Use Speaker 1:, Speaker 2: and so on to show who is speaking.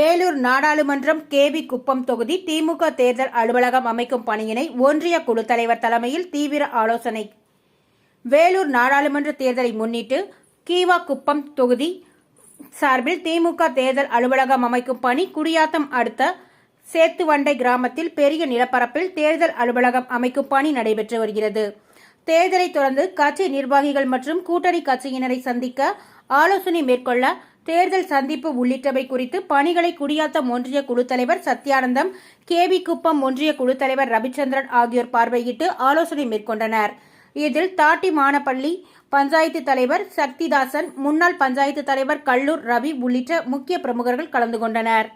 Speaker 1: வேலூர் நாடாளுமன்றம் கேவி குப்பம் தொகுதி திமுக தேர்தல் அலுவலகம் அமைக்கும் பணியினை ஒன்றிய குழு தலைவர் தலைமையில் தீவிர ஆலோசனை. வேலூர் நாடாளுமன்ற தேர்தலை முன்னிட்டு கீவா குப்பம் தொகுதி சார்பில் திமுக தேர்தல் அலுவலகம் அமைக்கும் பணி குடியாத்தம் அடுத்த சேத்துவண்டை கிராமத்தில் பெரிய நிலப்பரப்பில் தேர்தல் அலுவலகம் அமைக்கும் பணி நடைபெற்று வருகிறது. தேர்தலை தொடர்ந்து கட்சி நிர்வாகிகள் மற்றும் கூட்டணி கட்சியினரை சந்திக்க ஆலோசனை மேற்கொள்ள தேர்தல் சந்திப்பு உள்ளிட்டவை குறித்து பணிகளை குடியாத்தம் ஒன்றிய குழு தலைவர் சத்யானந்தம் கேவி குப்பம் ஒன்றிய குழு தலைவர் ரவிச்சந்திரன் ஆகியோர் பார்வையிட்டு ஆலோசனை மேற்கொண்டனர். இதில் தாட்டி மானப்பள்ளி பஞ்சாயத்து தலைவர் சக்திதாசன் முன்னாள் பஞ்சாயத்து தலைவர் கல்லூர் ரவி உள்ளிட்ட முக்கிய பிரமுகர்கள் கலந்து கொண்டனர்.